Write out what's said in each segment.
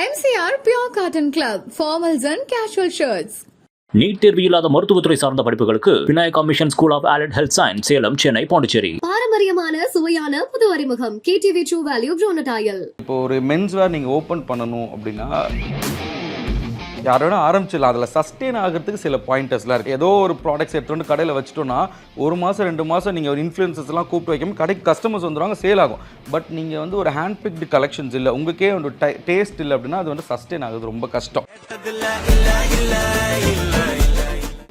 MCR Pure Cotton Club, formals and casual shirts. NEET தேர்வு இல்லாத மருத்துவத்துறை சார்ந்த படிப்புகளுக்கு Vinayaka mission school of allied health science Salem Chennai Pondicherry. பாரம்பரியமான சுவையான புது அறிமுகம். கேடிவி ட்ரூ வேல்யூ ப்ரோனடாயல் இப்போ ஒரு மென்ஸ் வேர் நீங்கள் ஓப்பன் பண்ணணும் அப்படின்னா யார் வேணா ஆரம்பிச்சிடலாம். அதில் சஸ்டெயின் ஆகிறதுக்கு சில பாயிண்டர்ஸ்லாம் இருக்குது ஏதோ ஒரு ப்ராடக்ட்ஸ் எடுத்துட்டு வந்து கடையில் வச்சுட்டோன்னா ஒரு மாதம் ரெண்டு மாதம் நீங்கள் ஒரு இன்ஃப்ளூயன்சஸ்லாம் கூப்பிட்டு வைக்காம கடைக்கு கஸ்டமர்ஸ் வந்துடுவாங்க சேல் ஆகும். பட் நீங்கள் வந்து ஒரு ஹேண்ட் பிக்டு கலெக்ஷன்ஸ் இல்லை உங்களுக்கே ஒரு டேஸ்ட் இல்லை அப்படின்னா அது வந்து சஸ்டெயின் ஆகுது ரொம்ப கஷ்டம்.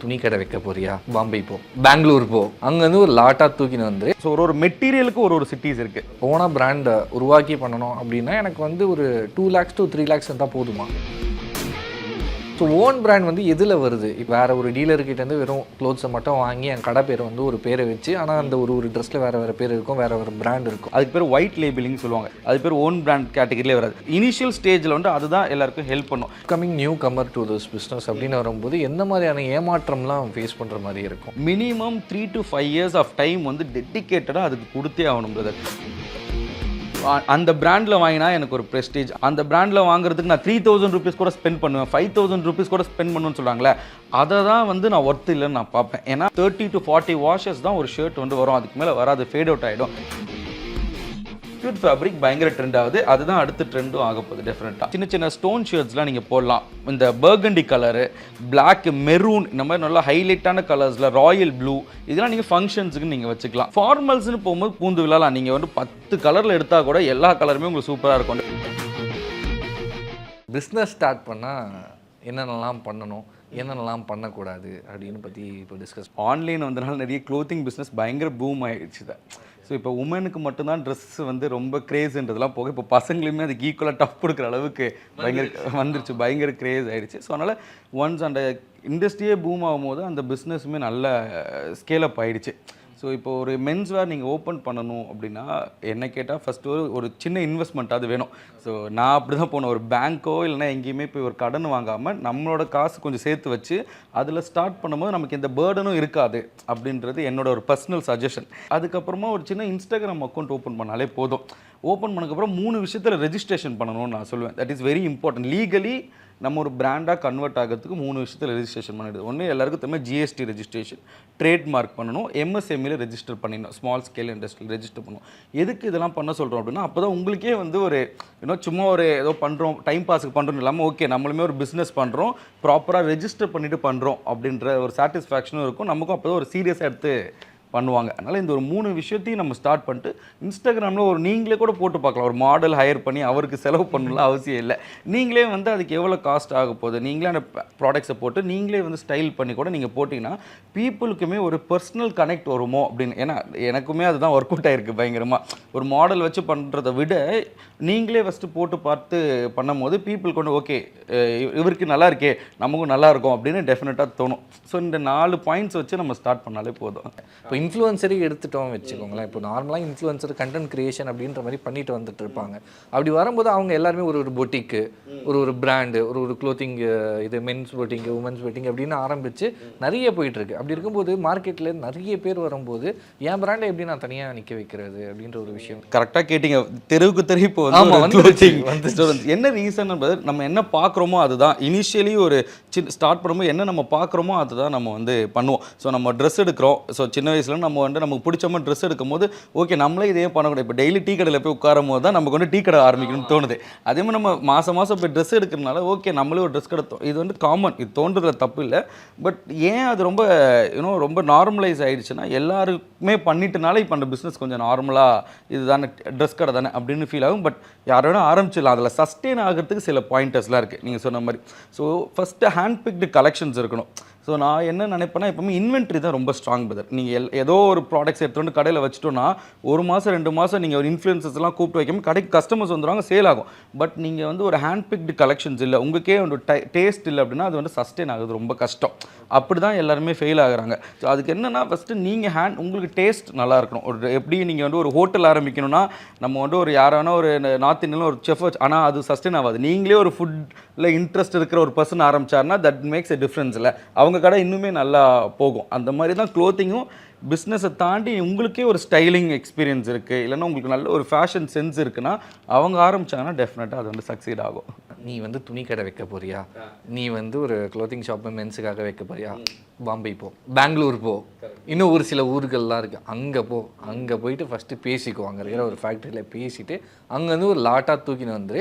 துணி கடை வைக்க போறியா? பாம்பே போ. பெங்களூர் போ. அங்கேருந்து ஒரு லாட்டாக தூக்கின்னு வந்து. ஸோ ஒரு ஒரு மெட்டீரியலுக்கு ஒரு ஒரு சிட்டிஸ் இருக்குது ஓனாக பிராண்டை உருவாக்கி பண்ணணும் அப்படின்னா எனக்கு வந்து ஒரு two lakhs to three lakhs இருந்தால் போதுமா? ஸோ ஓன் பிராண்ட் வந்து எதில் வருது? இப்போ வேற ஒரு டீலர்கிட்ட இருந்து வெறும் க்ளோத்ஸை மட்டும் வாங்கி என் கடை பேர் வந்து ஒரு பேரை வச்சு ஆனால் அந்த ஒரு ஒரு ட்ரெஸ்ஸில் வேற வேற பேர் இருக்கும் வேற வேற பிராண்ட் இருக்கும். அதுக்கு பேர் ஒயிட் லேபிளிங் சொல்லுவாங்க. அது பேர் ஓன் பிராண்ட் கேட்டகரியிலே வராது. இனிஷியல் ஸ்டேஜில் வந்து அதுதான் எல்லாருக்கும் ஹெல்ப் பண்ணும். Coming new comer to this business அப்படின்னு வரும்போது எந்த மாதிரியான ஏமாற்றம்லாம் ஃபேஸ் பண்ணுற மாதிரி இருக்கும்? Minimum three to five years of time வந்து டெடிக்கேட்டடாக அதுக்கு கொடுத்தே ஆகணும் பிரதர் அந்த பிராண்டில் வாங்கினா எனக்கு ஒரு ப்ரெஸ்டீஜ் அந்த பிராண்டில் வாங்குறதுக்கு நான் த்ரீ தௌசண்ட் ருபீஸ் கூட ஸ்பெண்ட் பண்ணுவேன். ஃபைவ் தௌசண்ட் ருபீஸ் கூட ஸ்பெண்ட் பண்ணுன்னு சொல்கிறாங்களே அதை தான் வந்து நான் ஒர்த்து இல்லைன்னு நான் பார்ப்பேன். ஏன்னா தேர்ட்டி டு ஃபார்ட்டி வாஷஸ் தான் ஒரு ஷர்ட் வந்து வரும். அதுக்கு மேலே வராது. ஃபேட் அவுட் ஆகிடும் பியூர் ஃபேப்ரிக் பயங்கர ட்ரெண்ட் ஆகுது. அதுதான் அடுத்த ட்ரெண்டும் ஆக போகுது டெஃபினட்டாக சின்ன சின்ன ஸ்டோன் ஷர்ட்ஸ்லாம் நீங்கள் போடலாம். இந்த பர்கண்டி கலரு Black மெரூன் இந்த மாதிரி நல்லா ஹைலைட்டான கலர்ஸில் ராயல் ப்ளூ இதெல்லாம் நீங்கள் ஃபங்க்ஷன்ஸுக்கு நீங்கள் வச்சுக்கலாம். ஃபார்மல்ஸ்னு போகும்போது பூந்து விழலாம். நீங்கள் வந்து பத்து கலரில் எடுத்தால் கூட எல்லா கலருமே உங்களுக்கு சூப்பராக இருக்கும். பிஸ்னஸ் ஸ்டார்ட் பண்ணால் என்னென்னலாம் பண்ணணும் என்னென்னலாம் பண்ணக்கூடாது அப்படின்னு பற்றி இப்போ டிஸ்கஸ் ஆன்லைன் வந்தனால நிறைய க்ளோத்திங் பிஸ்னஸ் பயங்கர பூம் ஆயிடுச்சு தான் ஸோ இப்போ உமனுக்கு மட்டும்தான் ட்ரெஸ் வந்து ரொம்ப கிரேஸ்ன்றதெல்லாம் போக இப்போ பசங்களுமே அதுக்கு ஈக்குவலாக டஃப் கொடுக்குற அளவுக்கு பயங்கர வந்துருச்சு. பயங்கர கிரேஸ் ஆயிடுச்சு. ஸோ அதனால் ஒன்ஸ் அந்த இண்டஸ்ட்ரியே பூம் ஆகும்போது அந்த பிஸ்னஸுமே நல்ல ஸ்கேலப் ஆயிடுச்சு. ஸோ இப்போ ஒரு மென்ஸ் வேர் நீங்கள் ஓப்பன் பண்ணணும் அப்படின்னா என்ன கேட்டால் ஃபஸ்ட்டு ஒரு ஒரு சின்ன இன்வெஸ்ட்மெண்ட் அது வேணும். ஸோ நான் அப்படி தான் போனேன். ஒரு பேங்க்கோ இல்லைனா எங்கேயுமே போய் ஒரு கடன் வாங்காமல் நம்மளோட காசு கொஞ்சம் சேர்த்து வச்சு அதில் ஸ்டார்ட் பண்ணும்போது நமக்கு எந்த பேர்டனும் இருக்காது அப்படின்றது என்னோட ஒரு பர்சனல் சஜஷன் அதுக்கப்புறமா ஒரு சின்ன இன்ஸ்டாகிராம் அக்கௌண்ட் ஓப்பன் பண்ணாலே போதும். ஓப்பன் பண்ணக்கப்புறம் மூணு விஷயத்தில் ரெஜிஸ்ட்ரேஷன் பண்ணணும்னு நான் சொல்லுவேன் that is very important legally நம்ம ஒரு பிராண்டாக கன்வெர்ட் ஆகிறதுக்கு மூணு விஷயத்தில் ரெஜிஸ்ட்ரேஷன் பண்ணிடுது. ஒன்று எல்லாருக்கும் தெரியுமா? ஜிஎஸ்டி ரெஜிஸ்ட்ரேஷன் ட்ரேட்மார்க் பண்ணணும். எம்எஸ்எம்இல ரெஜிஸ்டர் பண்ணிடணும். ஸ்மால் ஸ்கேல் இண்டஸ்ட்ரியில் ரெஜிஸ்டர் பண்ணணும். எதுக்கு இதெல்லாம் பண்ண சொல்கிறோம் அப்படின்னா அப்போ தான் உங்களுக்கே வந்து ஒரு இன்னும் சும்மா ஒரு ஏதோ பண்ணுறோம் டைம் பாஸுக்கு பண்ணுறோம் இல்லாமல் ஓகே நம்மளுமே ஒரு பிஸ்னஸ் பண்ணுறோம் ப்ராப்பராக ரெஜிஸ்டர் பண்ணிவிட்டு பண்ணுறோம் அப்படின்ற ஒரு சாட்டிஸ்ஃபேக்ஷனும் இருக்கும். நமக்கும் அப்போ தான் ஒரு சீரியஸாக எடுத்து பண்ணுவாங்க. அதனால் இந்த ஒரு மூணு விஷயத்தையும் நம்ம ஸ்டார்ட் பண்ணிட்டு இன்ஸ்டாகிராமில் ஒரு நீங்களே கூட போட்டு பார்க்கலாம். ஒரு மாடல் ஹையர் பண்ணி அவருக்கு செலவு பண்ணலாம் அவசியம் இல்லை. நீங்களே வந்து அதுக்கு எவ்வளோ காஸ்ட் ஆக போகுது? நீங்களே அந்த ப்ராடக்ட்ஸை போட்டு நீங்களே வந்து ஸ்டைல் பண்ணி கூட நீங்கள் போட்டிங்கன்னா பீப்புளுக்குமே ஒரு பர்சனல் கனெக்ட் வருமோ அப்படின்னு. ஏன்னா எனக்குமே அதுதான் ஒர்க் அவுட் ஆகிருக்கு பயங்கரமாக ஒரு மாடல் வச்சு பண்ணுறதை விட நீங்களே ஃபஸ்ட்டு போட்டு பார்த்து பண்ணும்போது பீப்புள் கொண்டு ஓகே இவருக்கு நல்லா இருக்கே நமக்கும் நல்லா இருக்கும் அப்படின்னு டெஃபினட்டாக தோணும். ஸோ இந்த நாலு பாயிண்ட்ஸ் வச்சு நம்ம ஸ்டார்ட் பண்ணாலே போதும். இப்போ இன்ஃப்ளூயன்சரே எடுத்துட்டோம் வச்சுக்கோங்களேன். இப்போ நார்மலாக இன்ஃப்ளூயன்சர் கண்டென்ட் கிரியேஷன் அப்படின்ற மாதிரி பண்ணிட்டு வந்துட்டு இருப்பாங்க. அப்படி வரும்போது அவங்க எல்லாருமே ஒரு ஒரு பொட்டிக்கு ஒரு ஒரு பிராண்டு ஒரு ஒரு க்ளோத்திங் இது மென்ஸ் பொட்டிங்கு உமன்ஸ் பொட்டிங் அப்படின்னு ஆரம்பிச்சு நிறைய போயிட்டு இருக்கு. அப்படி இருக்கும்போது மார்க்கெட்டில் நிறைய பேர் வரும்போது என் பிராண்டை எப்படி நான் தனியாக நிற்க வைக்கிறது? அப்படின்ற ஒரு விஷயம். கரெக்டாக கேட்டிங்க. தெருவுக்கு தெரு இப்போ. என்ன ரீசன் என்பது நம்ம என்ன பார்க்குறோமோ அதுதான். இனிஷியலி ஒரு சின்ன ஸ்டார்ட் பண்ணும்போது என்ன நம்ம பார்க்குறோமோ அதுதான் நம்ம வந்து பண்ணுவோம். ஸோ நம்ம ட்ரெஸ் எடுக்கிறோம். ஸோ சின்ன வயசுல நம்ம வந்து நமக்கு பிடிச்ச மாதிரி ட்ரெஸ் எடுக்கும் போது ஓகே நம்மளே இதே பண்ணக்கூடாது. இப்போ டெய்லி டீ கடையில் போய் உட்காரும் போது தான் நமக்கு வந்து டீ கடை ஆரம்பிக்கணும்னு தோணுது. அதே மாதிரி நம்ம மாதம் மாதம் இப்போ ட்ரெஸ் எடுக்கிறனால ஓகே நம்மளே ஒரு ட்ரெஸ் கடை இது வந்து காமன் இது தோன்றதுல தப்பு இல்லை. பட் ஏன் அது ரொம்ப யூனோ ரொம்ப நார்மலைஸ் ஆகிடுச்சுன்னா எல்லாருக்குமே பண்ணிட்டுனால இப்போ அந்த பிஸ்னஸ் கொஞ்சம் நார்மலாக இதுதானே ட்ரெஸ் கடை தானே அப்படின்னு ஃபீல் ஆகும். பட் யாரோட ஆரம்பிச்சிடலாம். அதில் சஸ்டெயின் ஆகிறதுக்கு சில பாயிண்டர்ஸ்லாம் இருக்குது நீங்கள் சொன்ன மாதிரி. So first hand picked collections இருக்கணும். ஸோ நான் என்ன நினைப்பேன்னா எப்பவுமே இன்வென்ட்ரி தான் ரொம்ப ஸ்ட்ராங் பிரதர் நீங்கள் எல் ஏதோ ஒரு ப்ராடக்ட்ஸ் எடுத்து வந்து கடையில் வச்சுட்டோன்னா ஒரு மாதம் ரெண்டு மாதம் நீங்கள் ஒரு இன்ஃப்ளூயன்சஸ்லாம் எல்லாம் கூப்பிட்டு வைக்காம கடைக்கு கஸ்டமர்ஸ் வந்துடுவாங்க சேல் ஆகும். பட் நீங்கள் வந்து ஒரு ஹேண்ட் பிக்டு கலெக்ஷன்ஸ் இல்லை உங்களுக்கே ஒரு டேஸ்ட் இல்லை அப்படின்னா அது வந்து சஸ்டெயின் ஆகுது ரொம்ப கஷ்டம். அப்படி தான் எல்லாருமே ஃபெயில் ஆகுறாங்க. ஸோ அதுக்கு என்னென்னா ஃபஸ்ட்டு நீங்கள் ஹேண்ட் உங்களுக்கு டேஸ்ட் நல்லா இருக்கணும். ஒரு எப்படி நீங்கள் வந்து ஒரு ஹோட்டல் ஆரம்பிக்கணும்னா நம்ம வந்து ஒரு யாரான ஒரு நார்த் இந்தியன் ஒரு செஃப் ஆனால் அது சஸ்டெயின் ஆகாது. நீங்களே ஒரு ஃபுட்டில் இன்ட்ரெஸ்ட் இருக்கிற ஒரு பர்சன் ஆரம்பிச்சாருன்னா தட் மேக்ஸ் எ டிஃப்ரென்ஸ் இல்லை. அவங்க கடை இன்னுமே நல்லா போகும். அந்த மாதிரி தான் க்ளோத்திங்கும் பிஸ்னஸை தாண்டி உங்களுக்கே ஒரு ஸ்டைலிங் எக்ஸ்பீரியன்ஸ் இருக்குது இல்லைன்னா உங்களுக்கு நல்ல ஒரு ஃபேஷன் சென்ஸ் இருக்குன்னா அவங்க ஆரம்பிச்சாங்கன்னா டெஃபினட்டாக அது வந்து சக்சீட் ஆகும். நீ வந்து துணி கடை வைக்க போறியா? நீ வந்து ஒரு க்ளோத்திங் ஷாப் மென்ஸுக்காக வைக்க போறியா? பாம்பே போ. பெங்களூர் போ. இன்னும் ஒரு சில ஊர்கள்லாம் இருக்குது அங்கே போ. அங்கே போயிட்டு ஃபஸ்ட்டு பேசிக்கோ. அங்கே இருக்கிற ஒரு ஃபேக்ட்ரியில் பேசிட்டு அங்கேருந்து ஒரு லாட்டாக தூக்கின்னு வந்து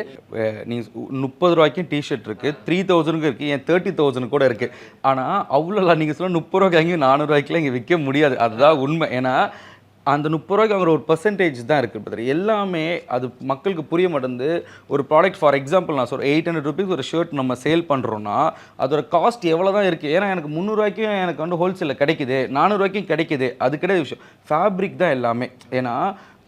நீ முப்பது ரூபாய்க்கும் டிஷர்ட் இருக்கு. த்ரீ தௌசண்ட்க்கு இருக்கு. ஏன் தேர்ட்டி தௌசண்ட் கூட இருக்கு. ஆனால் அவ்வளோ நீங்கள் சொல்ல முப்பது ரூபாய்க்கு வாங்கி நானூறுரூவாய்க்குலாம் இங்கே விற்க முடியாது. அதுதான் உண்மை. ஏன்னா அந்த முப்பது ரூபாய்க்கு வாங்குற ஒரு பர்சன்டேஜ் தான் இருக்குது பிரதர் எல்லாமே அது மக்களுக்கு புரிய மாட்டேங்குது. ஒரு ப்ராடக்ட் ஃபார் எக்ஸாம்பிள் நான் சொல்கிறேன் எயிட் ஹண்ட்ரட் ருபீஸ் ஒரு ஷர்ட் நம்ம சேல் பண்ணுறோன்னா அதோட காஸ்ட் எவ்வளோ தான் இருக்குது ஏன்னா எனக்கு முந்நூறுரூவாய்க்கும் எனக்கு வந்து ஹோல்சேலில் கிடைக்குது. நானூறுரூவாய்க்கும் கிடைக்குது. அது கிடையாது விஷயம். ஃபேப்ரிக் தான் எல்லாமே. ஏன்னா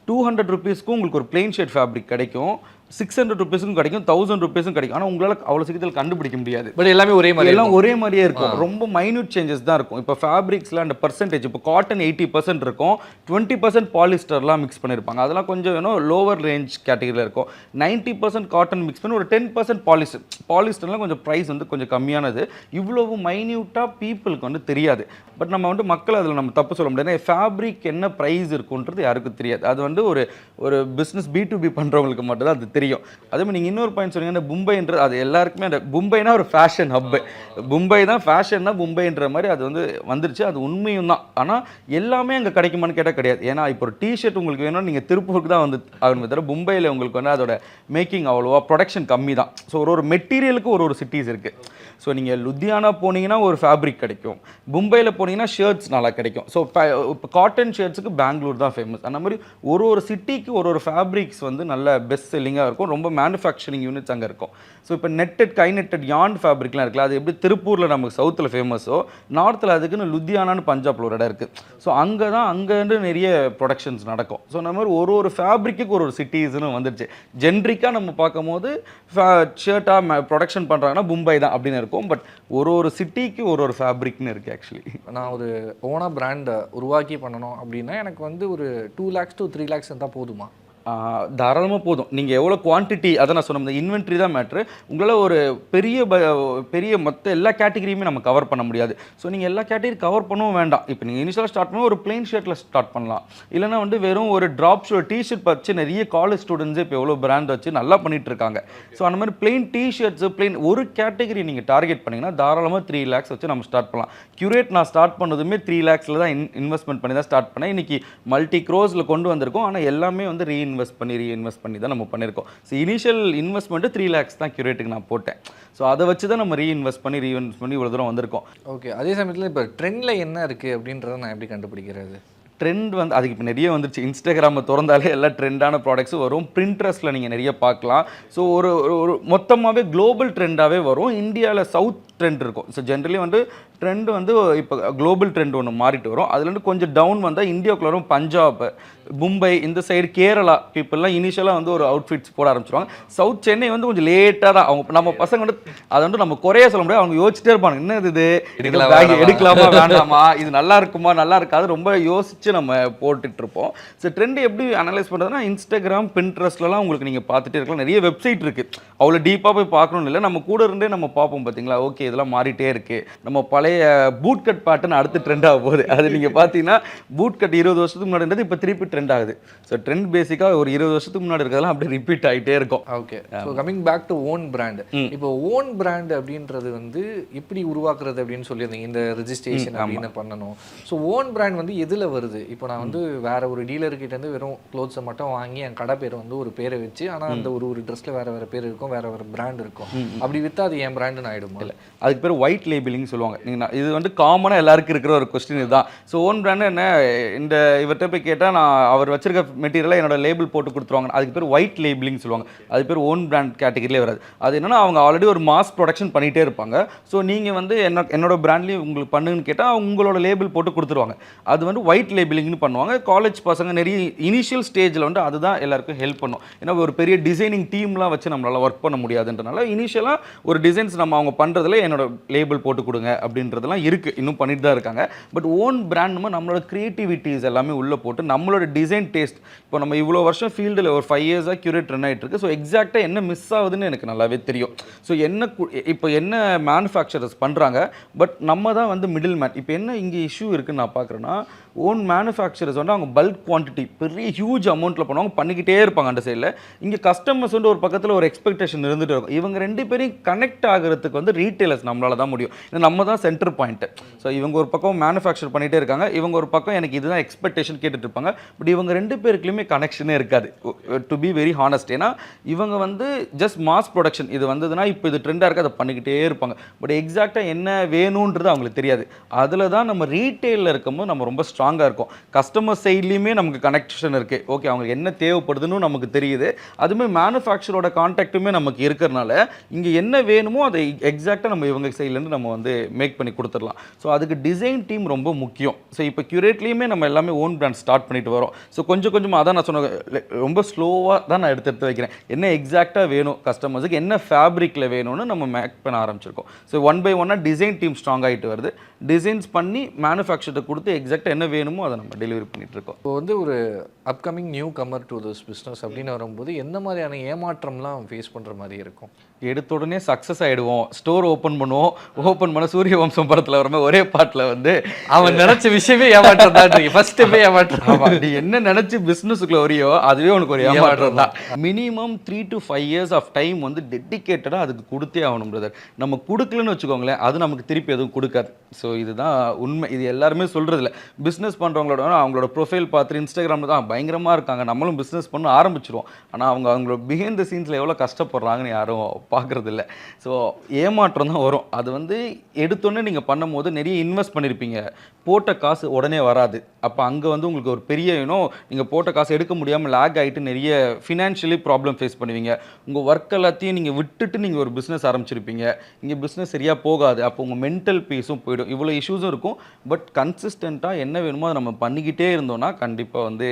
டூ ஹண்ட்ரட் ருபீஸ்க்கும் உங்களுக்கு ஒரு பிளெயின் ஷர்ட் ஃபேப்ரிக் கிடைக்கும். சிக்ஸ் ஹண்ட்ரட் ருபீஸும் கிடைக்கும் தௌசண்ட் ருபீஸும் கிடைக்கும். ஆனால் உங்களால் அவ்வளோ சீக்கிரத்தில் கண்டுபிடிக்க முடியாது. பட் எல்லாமே ஒரே மாதிரி எல்லாம் ஒரே மாதிரியே இருக்கும். ரொம்ப மைன்யூட் சேஞ்சஸ் தான் இருக்கும். இப்போ ஃபேப்ரிக்ஸில் அந்த பர்சன்டேஜ் இப்போ காட்டன் எயிட்டி பர்சன்ட் இருக்கும். டுவெண்ட்டி பர்சன்ட் பாலிஸ்டர்லாம் மிக்ஸ் பண்ணியிருப்பாங்க அதெல்லாம் கொஞ்சம் வேணும் லோவர் ரேஞ்ச் கேட்டகரியில் இருக்கும். நைன்ட்டி பர்சன்ட் காட்டன் மிக்ஸ் பண்ணி ஒரு டென் பர்சன்ட் பாலிஸ்டர் பாலிஸ்டர்லாம் கொஞ்சம் ப்ரைஸ் வந்து கொஞ்சம் கம்மியானது. இவ்வளவு மைன்யூட்டாக பீப்புளுக்கு வந்து தெரியாது. பட் நம்ம வந்து மக்கள் அதில் நம்ம தப்பு சொல்ல முடியாது. ஃபேப்ரிக் என்ன ப்ரைஸ் இருக்குன்றது யாருக்கும் தெரியாது. அது வந்து ஒரு ஒரு பிஸ்னஸ் பி டு பி பண்ணுறவங்களுக்கு மட்டும் தான் அது தெரியும். அதே மாதிரி நீங்கள் இன்னொரு பாயிண்ட் சொன்னீங்கன்னா மும்பைன்ற அது எல்லாருக்குமே அந்த மும்பைனா ஒரு ஃபேஷன் ஹப்பு மும்பை தான் ஃபேஷன்னா மும்பைன்ற மாதிரி அது வந்து வந்துருச்சு. அது உண்மையும் தான். ஆனால் எல்லாமே அங்கே கிடைக்குமான்னு கேட்டால் கிடையாது. ஏன்னா இப்போ ஒரு டிஷர்ட் உங்களுக்கு வேணும்னா நீங்கள் திருப்பூருக்கு தான் வந்து ஆகணுமே. தவிர மும்பையில் உங்களுக்கு வந்து அதோட மேக்கிங் அவ்வளோவா ப்ரொடக்ஷன் கம்மி தான் ஸோ ஒரு ஒரு மெட்டீரியலுக்கு ஒரு ஒரு சிட்டிஸ் இருக்குது ஸோ நீங்கள் லுத்தியானா போனீங்கன்னா ஒரு ஃபேப்ரிக் கிடைக்கும். மும்பையில் போனீங்கன்னா ஷர்ட்ஸ் நல்லா கிடைக்கும். ஸோ இப்போ காட்டன் ஷர்ட்ஸுக்கு பெங்களூர் தான் ஃபேமஸ் அந்த மாதிரி ஒரு ஒரு சிட்டிக்கு ஒரு ஒரு ஃபேப்ரிக்ஸ் வந்து நல்ல பெஸ்ட் செல்லிங்காக இருக்கும். ரொம்ப மேனுஃபேக்சரிங் யூனிட்ஸ் அங்கே இருக்கும். ஸோ இப்போ நெட்டட் கை நெட்டட் யான் ஃபேப்ரிக்லாம் இருக்குல்ல அது எப்படி திருப்பூரில் நமக்கு சவுத்தில் ஃபேமஸோ நார்த்தில் அதுக்குன்னு லுத்தியானான்னு பஞ்சாப்ல ஒரு இடம் இருக்குது ஸோ அங்கே தான் அங்கேருந்து நிறைய ப்ரொடக்ஷன்ஸ் நடக்கும். ஸோ அந்த மாதிரி ஒரு ஒரு ஃபேப்ரிக்கு ஒரு ஒரு சிட்டிஸ்னு வந்துருச்சு. ஜென்ரிக்காக நம்ம பார்க்கும்போது ஷர்ட்டாக ப்ரொடக்ஷன் பண்ணுறாங்கன்னா மும்பை தான் அப்படின்னு இருக்கும் பட் ஒரு ஒரு சிட்டிக்கு ஒரு ஒரு ஃபேப்ரிக்னு இருக்குது ஆக்சுவலி நான் ஒரு ஓனா பிராண்டை உருவாக்கி பண்ணணும் அப்படின்னா எனக்கு வந்து ஒரு two lakhs to three lakhs இருந்தால் போதுமா? தாராளமாக போதும். நீங்கள் எவ்வளோ குவான்டிட்டி அதை நான் சொன்ன இன்வென்ட்ரி தான் மேட்ரு உங்களால் ஒரு பெரிய ப- பெரிய மொத்த எல்லா கேட்டகரியுமே நம்ம கவர் பண்ண முடியாது. ஸோ நீங்கள் எல்லா கேட்டகரி கவர் பண்ணவும் வேண்டாம். இப்போ நீங்கள் இனிஷியலாக ஸ்டார்ட் பண்ண ஒரு பிளெயின் ஷர்ட்டில் ஸ்டார்ட் பண்ணலாம். இல்லைனா வந்து வெறும் ஒரு ட்ராப் ஷர்ட் டிஷர்ட் வச்சு நிறைய காலேஜ் ஸ்டூடெண்ட்ஸே இப்போ எவ்வளோ பிராண்ட் வச்சு நல்லா பண்ணிட்டு இருக்காங்க. ஸோ அந்த மாதிரி பிளெயின் டிஷர்ட்ஸ் பிளெயின் ஒரு கேட்டகரி நீங்கள் டார்கெட் பண்ணிங்கன்னா தாராளமாக த்ரீ லேக்ஸ் வச்சு நம்ம ஸ்டார்ட் பண்ணலாம். கியூரேட் நான் ஸ்டார்ட் பண்ணதுமே த்ரீ லேக்ஸில் தான் இன்வெஸ்ட்மெண்ட் பண்ணி தான் ஸ்டார்ட் பண்ணேன். இன்னைக்கு மல்டி க்ரோஸில் கொண்டு வந்திருக்கோம். ஆனால் எல்லாமே வந்து ரீஇன்வெஸ்ட் பண்ணி ரீஇன்வெஸ்ட் பண்ணி தான் நம்ம பண்ணியிருக்கோம். So initial investment three lakhs தான் கியூரேட்டுக்கு நான் போட்டேன். ஸோ அதை வச்சு தான் நம்ம ரீஇன்வெஸ்ட் பண்ணி ரீஇன்வெஸ்ட் பண்ணி இவ்வளோ தூரம் வந்திருக்கோம். ஓகே அதே சமயத்தில் இப்போ ட்ரெண்டில் என்ன இருக்குது அப்படின்றத நான் எப்படி கண்டுபிடிக்கிறது? ட்ரெண்ட் வந்து அதுக்கு இப்போ நிறைய வந்துருச்சு. இன்ஸ்டாகிராமை திறந்தாலே எல்லா ட்ரெண்டான ப்ராடக்ட்ஸும் வரும். பிரிண்ட்ரஸ்ட்டில் நீங்கள் நிறைய பார்க்கலாம். ஸோ ஒரு ஒரு- ஒரு மொத்தமாகவே குளோபல் ட்ரெண்டாகவே வரும். இந்தியாவில் சவுத் ட்ரெண்ட் இருக்கும். ஸோ ஜென்ரலி வந்து ட்ரெண்ட் வந்து இப்போ குளோபல் ட்ரெண்ட் ஒன்று மாறிட்டு வரும். அதுலேருந்து கொஞ்சம் டவுன் வந்தால் இந்தியாவுக்குள்ள வரும் பஞ்சாப் மும்பை இந்த சைடு கேரளா பீப்புளெலாம் இனிஷியலாக வந்து ஒரு அவுட்ஃபிட்ஸ் போட ஆரம்பிச்சிருவாங்க. சவுத் சென்னை வந்து கொஞ்சம் லேட்டாக தான். அவங்க நம்ம பசங்க வந்து அதை வந்து நம்ம குறைய சொல்ல முடியாது. அவங்க யோசிச்சிட்டே இருப்பாங்க. என்ன இது? எடுக்கலாமா, வேண்டாமா? இது நல்லா இருக்குமா? நல்லா இருக்காது. ரொம்ப யோசிச்சு நம்ம போட்டுட்டு இருப்போம். ஸோ ட்ரெண்ட் எப்படி அனலைஸ் பண்ணுறதுனா இன்ஸ்டாகிராம் பின்ட்ரெஸ்ட்லலாம் உங்களுக்கு நீங்கள் பார்த்துட்டே இருக்கலாம். நிறைய வெப்சைட் இருக்குது அவ்வளோ டீப்பாக போய் பார்க்கணும்னு இல்லை. நம்ம கூட இருந்தே நம்ம பார்ப்போம் பார்த்தீங்களா ஓகே இதெல்லாம் மாறிட்டே இருக்கு. நம்ம பழைய பூட் கட் பேட்டர்ன் அடுத்து ட்ரெண்ட் ஆக போகுது. அது நீங்கள் பார்த்தீங்கன்னா பூட் கட் இருபது வருஷத்துக்கு முன்னாடி இருந்தது இப்போ திருப்பி ட்ரெண்ட் ஆகுது. ஸோ ட்ரெண்ட் பேசிக்காக ஒரு இருபது வருஷத்துக்கு முன்னாடி இருக்கிறதெல்லாம் அப்படியே ரிப்பீட் ஆகிட்டே இருக்கும். Okay so coming back to own brand இப்போ ஓன் பிராண்ட் அப்படின்றது வந்து எப்படி உருவாக்குறது அப்படின்னு சொல்லியிருந்தீங்க இந்த ரெஜிஸ்ட்ரேஷன் அப்படின்னு பண்ணணும். ஸோ ஓன் பிராண்ட் வந்து எதில் வருது? இப்போ நான் வந்து வேற ஒரு டீலர்கிட்ட இருந்து வெறும் க்ளோத்ஸை மட்டும் வாங்கி என் கடை பேர் வந்து ஒரு பேரை வச்சு ஆனால் அந்த ஒரு ஒரு ட்ரெஸ்ல வேற வேற பேர் இருக்கும் வேற வேற பிராண்ட் இருக்கும். அப்படி வித்தா அது என் பிராண்டுன்னு ஆயிடுமா? இல்லை. அதுக்கு பேர் ஒயிட் லேபிளிங் சொல்லுவாங்க. நீங்கள் இது வந்து காமனாக எல்லாருக்கும் இருக்கிற ஒரு கொஸ்டின் இதுதான். ஸோ ஓன் பிராண்ட் என்ன? இந்த இவர்கிட்ட போய் கேட்டால் நான் அவர் வச்சிருக்க மெட்டீரியலை என்னோட லேபிள் போட்டு கொடுத்துருவாங்க. அதுக்கு பேர் ஒயிட் லேபிளிங் சொல்லுவாங்க. அது பேர் ஓன் பிராண்ட் கேட்டகரியிலே வராது. அது என்னென்னா அவங்க ஆல்ரெடி ஒரு மாஸ் ப்ரொடக்ஷன் பண்ணிகிட்டே இருப்பாங்க. ஸோ நீங்கள் வந்து என்ன என்னோட பிராண்ட்லேயும் உங்களுக்கு பண்ணுன்னு கேட்டால் உங்களோட லேபிள் போட்டு கொடுத்துருவாங்க. அது வந்து ஒயிட் லேபிளிங்னு பண்ணுவாங்க. காலேஜ் பசங்க நிறைய இனிஷியல் ஸ்டேஜில் வந்து அதுதான் எல்லாருக்கும் ஹெல்ப் பண்ணும். ஏன்னா ஒரு பெரிய டிசைனிங் டீம்லாம் வச்சு நம்மளால ஒர்க் பண்ண முடியாதுன்றனால இனிஷியலாக ஒரு டிசைன்ஸ் நம்ம அவங்க பண்ணுறதுல என்னோட லேபிள் போட்டு கொடுங்க அப்படின்றதெல்லாம் இருக்குது இன்னும் பண்ணிட்டு தான் இருக்காங்க. பட் ஓன் பிராண்டுமே நம்மளோட க்ரியேட்டிவிட்டிஸ் எல்லாமே உள்ளே போட்டு நம்மளோட டிசைன் டேஸ்ட் இப்போ நம்ம இவ்வளோ வருஷம் ஃபீல்டில் ஒரு ஃபைவ் இயர்ஸாக க்யூரேட் ரன் ஆகிட்டு இருக்கு. ஸோ எக்ஸாக்டாக என்ன மிஸ் ஆகுதுன்னு எனக்கு நல்லாவே தெரியும். ஸோ என்ன கு- இப்போ என்ன மேனுஃபேக்சரர்ஸ் பண்ணுறாங்க பட் நம்ம தான் வந்து மிடில் மேன் இப்போ என்ன இங்கே இஷ்யூ இருக்குன்னு நான் பார்க்குறேன்னா ஓன் மேனுஃபேக்சரர்ஸ் வந்து அவங்க பல்க் குவான்டிட்டி பெரிய ஹியூஜ் அமௌண்ட்டில் பண்ணுவாங்க பண்ணிக்கிட்டே இருப்பாங்க அந்த சைடில் இங்கே கஸ்டமர்ஸ் வந்து ஒரு பக்கத்தில் ஒரு எக்ஸ்பெக்டேஷன் இருந்துகிட்டு இருக்கும். இவங்க ரெண்டு பேரையும் கனெக்ட் ஆகிறதுக்கு வந்து ரீட்டைலர்ஸ் நம்மளால தான் முடியும். ஏன்னா நம்ம தான் சென்டர் பாயிண்ட்டு ஸோ இவங்க ஒரு பக்கம் மேனுஃபேக்சர் பண்ணிகிட்டே இருக்காங்க. இவங்க ஒரு பக்கம் எனக்கு இதுதான் எக்ஸ்பெக்டேஷன் கேட்டுட்டு இருப்பாங்க. பட் இவங்க ரெண்டு பேருக்குலையுமே கனெக்ஷனே இருக்காது. டு பி வெரி ஹானஸ்ட் ஏன்னா இவங்க வந்து ஜஸ்ட் மாஸ் ப்ரொடக்ஷன் இது வந்ததுன்னா இப்போ இது ட்ரெண்டாக இருக்குது அதை பண்ணிக்கிட்டே இருப்பாங்க. பட் எக்ஸாக்டாக என்ன வேணுன்றது அவங்களுக்கு தெரியாது. அதில் தான் நம்ம ரீட்டெயிலில் இருக்கும்போது நம்ம ரொம்ப ஸ்ட்ராங் ஸ்ட்ராங்காக இருக்கும். கஸ்டமர் சைட்லேயுமே நமக்கு கனெக்ஷன் இருக்குது ஓகே அவங்களுக்கு என்ன தேவைப்படுதுன்னு நமக்கு தெரியுது. அதுவுமே மேனுஃபேக்சரோட கான்டாக்ட்டுமே நமக்கு இருக்கிறனால இங்கே என்ன வேணுமோ அதை எக்ஸாக்டாக நம்ம இவங்க சைட்லேருந்து நம்ம வந்து மேக் பண்ணி கொடுத்துடலாம். ஸோ அதுக்கு டிசைன் டீம் ரொம்ப முக்கியம். ஸோ இப்போ கியூரேட்லேயுமே நம்ம எல்லாமே ஓன் பிராண்ட் ஸ்டார்ட் பண்ணிட்டு வரோம். ஸோ கொஞ்சம் கொஞ்சமாக அதான் நான் சொன்ன ரொம்ப ஸ்லோவாக தான் நான் எடுத்து எடுத்து வைக்கிறேன். என்ன எக்ஸாக்டாக வேணும் கஸ்டமர்ஸுக்கு என்ன ஃபேப்ரிக்கில் வேணும்னு நம்ம மேக் பண்ண ஆரம்பிச்சிருக்கோம். ஸோ ஒன் பை ஒன்னாக டிசைன் டீம் ஸ்ட்ராங் ஆகிட்டு வருது. டிசைன்ஸ் பண்ணி மேனுஃபேக்சர்கிட்ட கொடுத்து எக்ஸாக்டாக என்ன வேணுமோ அதை நம்ம டெலிவரி பண்ணிட்டு இருக்கோம் இப்போ வந்து ஒரு upcoming new comer to this business அப்படின்னு வரும்போது எந்த மாதிரியான ஏமாற்றம்லாம் ஃபேஸ் பண்ணுற மாதிரி இருக்கும்? எடுத்த உடனே சக்ஸஸ் ஆகிடுவோம் ஸ்டோர் ஓப்பன் பண்ணுவோம். ஓப்பன் பண்ண சூரிய வம்சம் படத்தில் வரமே ஒரே பாட்டில் வந்து அவன் நினைச்ச விஷயமே ஏமாற்றம் தான் ஃபர்ஸ்ட் போய் ஏமாற்றம். நீ என்ன நினைச்சு பிசினஸ்க்குள்ள வரியோ அதுவே உனக்கு ஒரு ஏமாற்றம் தான். Minimum three to five years of time வந்து டெடிக்கேட்டடாக அதுக்கு கொடுத்தே ஆகணும் பிரதர் நம்ம கொடுக்கலன்னு வச்சுக்கோங்களேன் அது நமக்கு திருப்பி எதுவும் கொடுக்காது. ஸோ ஸோ இதுதான் உண்மை. இது எல்லாருமே சொல்கிறதில்ல பிஸ்னஸ் பண்ணுறவங்களோட அவங்களோட ப்ரொஃபைல் பார்த்துட்டு இன்ஸ்டாகிராமில் தான் பயங்கரமாக இருக்காங்க. நம்மளும் பிஸ்னஸ் பண்ண ஆரம்பிச்சிருவோம். ஆனால் அவங்க அவங்களோட பிஹைண்ட் த சீன்ஸில் எவ்வளோ கஷ்டப்படுறாங்கன்னு யாரும் பார்க்குறதில்ல. ஸோ ஏமாற்றம் தான் வரும். அது வந்து எடுத்தோன்னே நீங்கள் பண்ணும்போது நிறைய இன்வெஸ்ட் பண்ணியிருப்பீங்க போட்ட காசு உடனே வராது. அப்போ அங்கே வந்து உங்களுக்கு ஒரு பெரிய யூனோ நீங்கள் போட்ட காசு எடுக்க முடியாமல் லேக் ஆகிட்டு நிறைய ஃபினான்ஷியலி ப்ராப்ளம் ஃபேஸ் பண்ணுவீங்க. உங்கள் ஒர்க் எல்லாத்தையும் நீங்கள் விட்டுட்டு நீங்கள் ஒரு பிஸ்னஸ் ஆரம்பிச்சிருப்பீங்க. இங்கே பிஸ்னஸ் சரியாக போகாது. அப்போ உங்கள் மென்டல் பீஸும் போயிடும். இவ்வளோ இஷ்யூஸும் இருக்கும். பட் கன்சிஸ்டண்ட்டாக என்ன வேணுமோ அதை நம்ம பண்ணிக்கிட்டே இருந்தோம்னா கண்டிப்பாக வந்து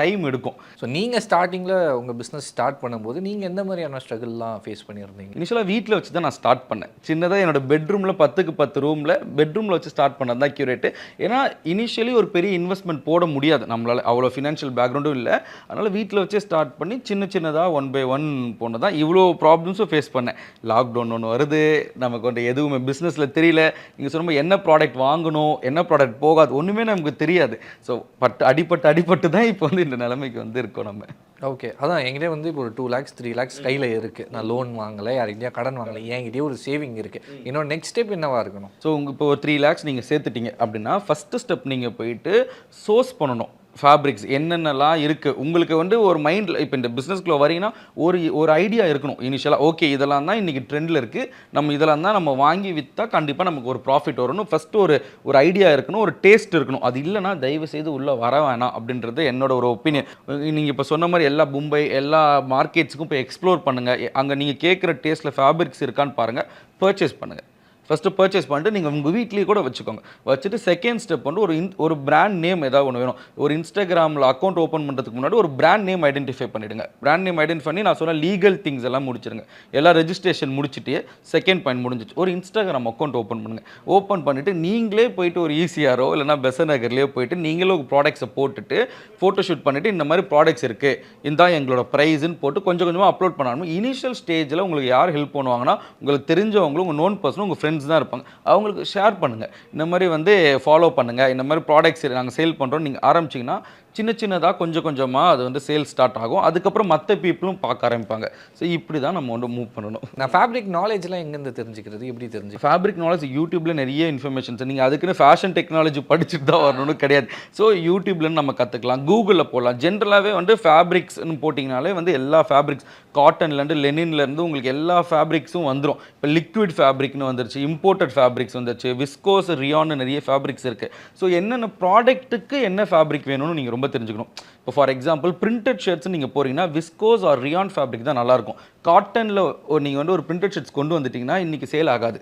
டைம் எடுக்கும். ஸோ நீங்கள் ஸ்டார்டிங்கில் உங்கள் பிஸ்னஸ் ஸ்டார்ட் பண்ணும்போது நீங்கள் எந்த மாதிரியான ஸ்ட்ரகிள்லாம் ஃபேஸ் பண்ணியிருந்தீங்க? இனிஷியலாக வீட்டில் வச்சு தான் நான் ஸ்டார்ட் பண்ணேன். சின்னதாக என்னோட பெட்ரூமில் பத்துக்கு பத்து ரூமில் பெட்ரூமில் வச்சு ஸ்டார்ட் பண்ணது தான் க்யூரேட்டு ஏன்னா இனிஷியலி ஒரு பெரிய இன்வெஸ்ட்மெண்ட் போட முடியாது. நம்மளால் அவ்வளோ ஃபினான்ஷியல் பேக்ரவுண்டும் இல்லை. அதனால் வீட்டில் வச்சே ஸ்டார்ட் பண்ணி சின்ன சின்னதாக ஒன் பை ஒன் போனது தான் இவ்வளோ ப்ராப்ளம்ஸும் ஃபேஸ் பண்ணேன். லாக்டவுன் ஒன்று வருது. நமக்கு வந்து எதுவுமே பிஸ்னஸில் தெரியல. நீங்கள் சொன்ன என்ன ப்ராடக்ட் வாங்கணும் என்ன ப்ராடக்ட் போகாது ஒன்றுமே நமக்கு தெரியாது. ஸோ பட்டு அடிப்பட்டு அடிப்பட்டு தான் இப்போ வந்து இந்த நிலைமைக்கு வந்து இருக்கோம் நம்ம. ஓகே அதான் என்கிட்டயே வந்து இப்போ ஒரு டூ லேக்ஸ் த்ரீ லேக்ஸ் கையில் இருக்குது நான் லோன் வாங்கலை யார்கிட்டயா கடன் வாங்கலை. என்கிட்டயே ஒரு சேவிங் இருக்குது இன்னொரு நெக்ஸ்ட் ஸ்டெப் என்னவா இருக்கணும்? ஸோ உங்கள் இப்போ ஒரு த்ரீ லேக்ஸ் நீங்கள் சேர்த்துட்டீங்க அப்படின்னா ஃபஸ்ட்டு ஸ்டெப் நீங்கள் போயிட்டு சோர்ஸ் பண்ணணும். ஃபேப்ரிக்ஸ் என்னென்னலாம் இருக்குது உங்களுக்கு வந்து ஒரு மைண்டில் இப்போ இந்த பிஸ்னஸ்க்குள்ளே வரீங்கன்னா ஒரு ஒரு ஐடியா இருக்கணும் இனிஷியலாக ஓகே இதெல்லாம் தான் இன்றைக்கி ட்ரெண்டில் இருக்குது நம்ம இதெல்லாம் தான் நம்ம வாங்கி விற்றா கண்டிப்பாக நமக்கு ஒரு ப்ராஃபிட் வரணும் ஃபஸ்ட்டு ஒரு ஒரு ஐடியா இருக்கணும் ஒரு டேஸ்ட் இருக்கணும். அது இல்லைன்னா தயவு செய்து உள்ளே வர வேணாம் அப்படின்றது என்னோட ஒரு ஒப்பீனியன் நீங்கள் இப்போ சொன்ன மாதிரி எல்லா மும்பை எல்லா மார்க்கெட்ஸுக்கும் போய் எக்ஸ்ப்ளோர் பண்ணுங்கள் அங்கே நீங்கள் கேட்குற டேஸ்ட்டில் ஃபேப்ரிக்ஸ் இருக்கான்னு பாருங்கள் பர்ச்சேஸ் பண்ணுங்கள் ஃபஸ்ட்டு பர்ச்சேஸ் பண்ணிட்டு நீங்கள் உங்கள் வீட்லேயே கூட வச்சுக்கோங்க. வச்சுட்டு செகண்ட் ஸ்டெப் வந்து ஒரு இன் ஒரு பிராண்ட் நேம் ஏதாவது ஒன்று வேணும். ஒரு இன்ஸ்டாகிராமில் அக்கௌண்ட் ஓப்பன் பண்ணுறதுக்கு முன்னாடி ஒரு பிராண்ட் நேம் ஐடென்டிஃபை பண்ணிவிடுங்க பிராண்ட் நேம் ஐடென்டிஃபை பண்ணி நான் சொன்ன லீகல் திங்ஸ் எல்லாம் முடிச்சிருங்க. எல்லா ரெஜிஸ்ட்ரேஷன் முடிச்சுட்டு செகண்ட் பாயிண்ட் முடிஞ்சிச்சு. ஒரு இன்ஸ்டாகிராம் அக்கௌண்ட் ஓப்பன் பண்ணுங்கள் ஓப்பன் பண்ணிவிட்டு நீங்களே போயிட்டு ஒரு ஈஸியாரோ இல்லைனா பெசநகர்லேயோ போயிட்டு நீங்களே ஒரு ப்ராடக்ட்ஸை போட்டுட்டு ஃபோட்டோ ஷூட் பண்ணிவிட்டு இந்த மாதிரி ப்ராடக்ட்ஸ் இருக்குது இந்த எங்களோட ப்ரைஸ்ன்னு போட்டு கொஞ்சம் கொஞ்சமாக அப்லோட் பண்ணணும். இனிஷியல் ஸ்டேஜில் உங்களுக்கு யார் ஹெல்ப் பண்ணுவாங்கன்னா உங்களுக்கு தெரிஞ்சவங்களும் உங்கள் நோன் பர்சனும் உங்கள் ஃப்ரெண்ட்ஸ் தான் இருப்பாங்க. அவங்களுக்கு ஷேர் பண்ணுங்கள் இந்த மாதிரி வந்து ஃபாலோ பண்ணுங்கள் இந்த மாதிரி ப்ராடக்ட்ஸ் நாங்கள் சேல் பண்ணுறோம் நீங்கள் ஆரம்பிச்சிங்கன்னா சின்ன சின்னதாக கொஞ்சம் கொஞ்சமாக அது வந்து சேல் ஸ்டார்ட் ஆகும். அதுக்கப்புறம் மற்ற பீப்புளும் பார்க்க ஆரம்பிப்பாங்க. ஸோ இப்படி தான் நம்ம வந்து மூவ் பண்ணணும். நான் ஃபேப்ரிக் நாலேஜ்லாம் எங்கேருந்து தெரிஞ்சுக்கிறது? எப்படி தெரிஞ்சு ஃபேப்ரிக் நாலேஜ் யூடியூப்ல நிறைய இன்ஃபர்மேஷன்ஸ் நீங்கள் அதுக்குன்னு ஃபேஷன் டெக்னாலஜி படிச்சுட்டு தான் வரணும்னு கிடையாது. ஸோ யூடியூப்ல நம்ம கற்றுக்கலாம் கூகுளில் போடலாம் ஜென்ரலாகவே வந்து ஃபேப்ரிக்ஸ்னு போட்டிங்கனாலே வந்து எல்லா ஃபேப்ரிக்ஸ் காட்டன்லேருந்து லெனின்லேருந்து உங்களுக்கு எல்லா ஃபேப்ரிக்ஸும் வந்துடும் இப்போ லிக்விட் ஃபேப்ரிக்னு வந்துருச்சு இம்போர்ட்டட் ஃபேப்ரிக்ஸ் வந்துருச்சு விஸ்கோஸ் ரியான்னு நிறைய ஃபேப்ரிக்ஸ் இருக்குது ஸோ என்னென்ன ப்ராடக்ட்டுக்கு என்ன ஃபேப்ரிக் வேணும்னு நீங்கள் ரொம்ப தெரிஞ்சுக்கணும். இப்போ ஃபார் எக்ஸாம்பிள் பிரிண்டட் ஷர்ட்ஸ் நீங்கள் போறீங்கன்னா விஸ்கோஸ் ஆர் ரியான் ஃபேப்ரிக் தான் நல்லாயிருக்கும். காட்டனில் நீங்கள் வந்து ஒரு பிரிண்டட் ஷர்ட்ஸ் கொண்டு வந்துட்டிங்கன்னா இன்றைக்கி சேல் ஆகாது.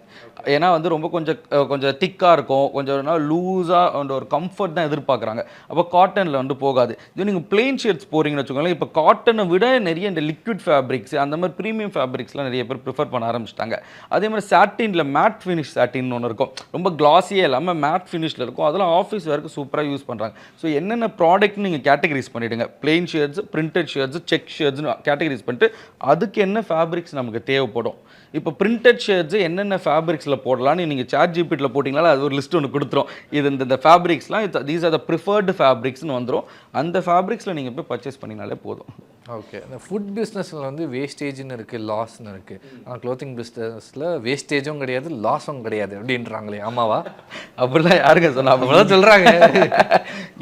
ஏன்னா வந்து ரொம்ப கொஞ்சம் கொஞ்சம் திக்காக இருக்கும். கொஞ்சம் லூஸாக அந்த ஒரு கம்ஃபர்ட் தான் எதிர்பார்க்குறாங்க. அப்போ காட்டனில் வந்து போகாது. இது நீங்கள் பிளெயின் ஷர்ட்ஸ் போகிறீங்கன்னு வச்சுக்கோங்களேன் இப்போ காட்டனை விட நிறைய இந்த லிக்விட் ஃபேப்ரிக்ஸ் அந்த மாதிரி ப்ரீமியம் ஃபேப்ரிக்ஸ்லாம் நிறைய பேர் ப்ரிஃபர் பண்ண ஆரம்பிச்சிட்டாங்க. அதே மாதிரி சாட்டினில் மேட் ஃபினிஷ் சாட்டின் ஒன்று இருக்கும். ரொம்ப கிளாஸியே இல்லாமல் மேட் ஃபினிஷில் இருக்கும். அதெல்லாம் ஆஃபீஸ் வரைக்கும் சூப்பராக யூஸ் பண்ணுறாங்க ஸோ என்னென்ன ப்ராடக்ட் நீங்கள் கேட்டகரிஸ் பண்ணிவிடுங்க plain shirts printed shirts check ஷேர்ட்ஸ்னு categories பண்ணிட்டு அதுக்கு என்ன ஃபேப்ரிக்ஸ் நமக்கு தேவைப்படும்? இப்போ பிரிண்டட் ஷேர்ட்ஸ் என்னென்ன ஃபேப்ரிக்ஸில் போடலாம்னு நீங்கள் சாட் ஜிபிட்டில் போட்டிங்கனால அது ஒரு லிஸ்ட் ஒன்று கொடுத்துரும். இது இந்த இந்த ஃபேப்ரிக்ஸ்லாம் தீஸ் ஆர் த ப்ரிஃபர்டு ஃபேப்ரிக்ஸ்னு வந்துடும் அந்த ஃபேப்ரிக்ஸில் நீங்கள் போய் பர்ச்சேஸ் பண்ணினாலே போதும். ஓகே இந்த ஃபுட் பிஸ்னஸில் வந்து வேஸ்டேஜ்னு இருக்குது லாஸ்னு இருக்குது ஆனால் க்ளோத்திங் பிஸ்னஸில் வேஸ்டேஜும் கிடையாது லாஸும் கிடையாது அப்படின்றாங்களே ஆமாவா? அப்படிலாம் யாருங்க சொன்னா? அப்படிதான் சொல்கிறாங்க